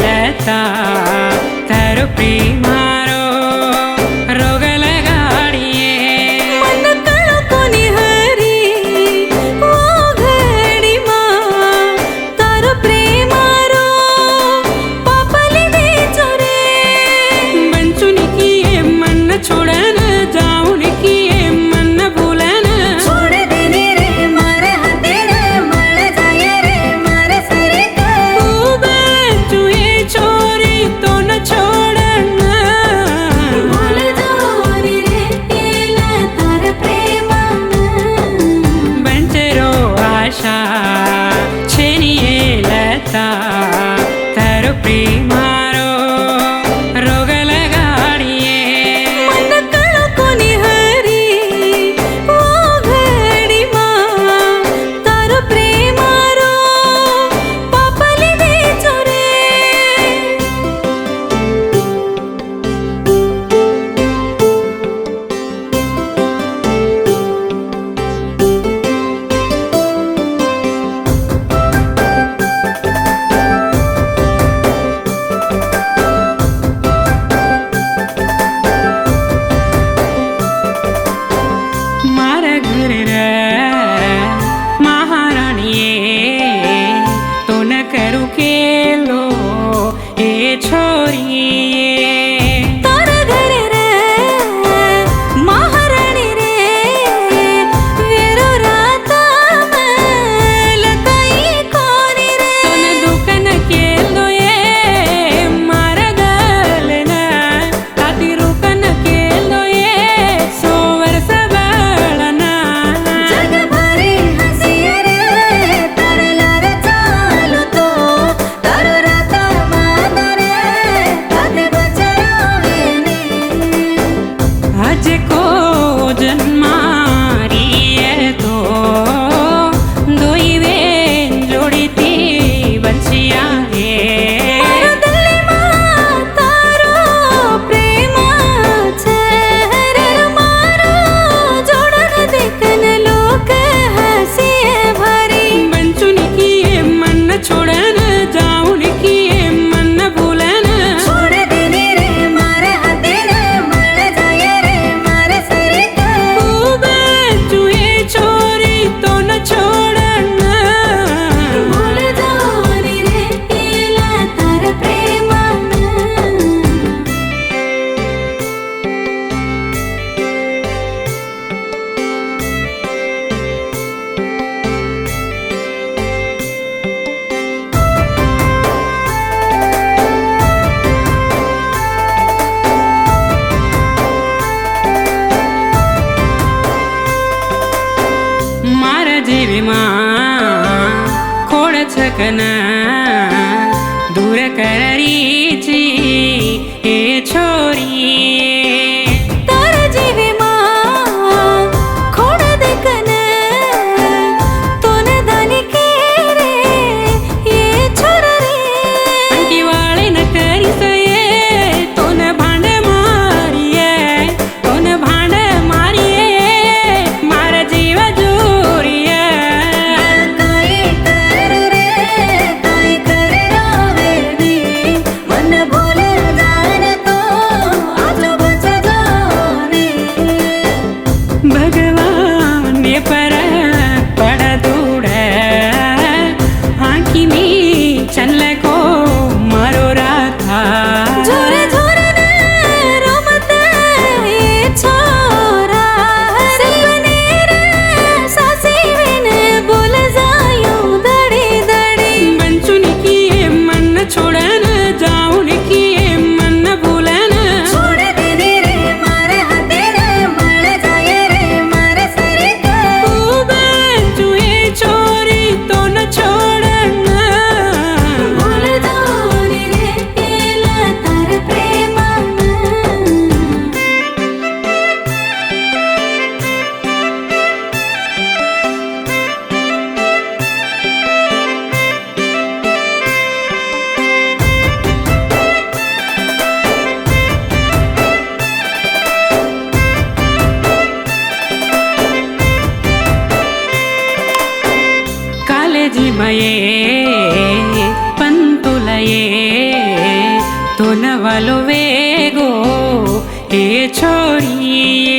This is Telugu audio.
लता तर्प्रे જીવમાં ખોળ છકના દૂર કરી છે మహిమయే పంతులయే తొనవలు వేగో ఏ చోరియే.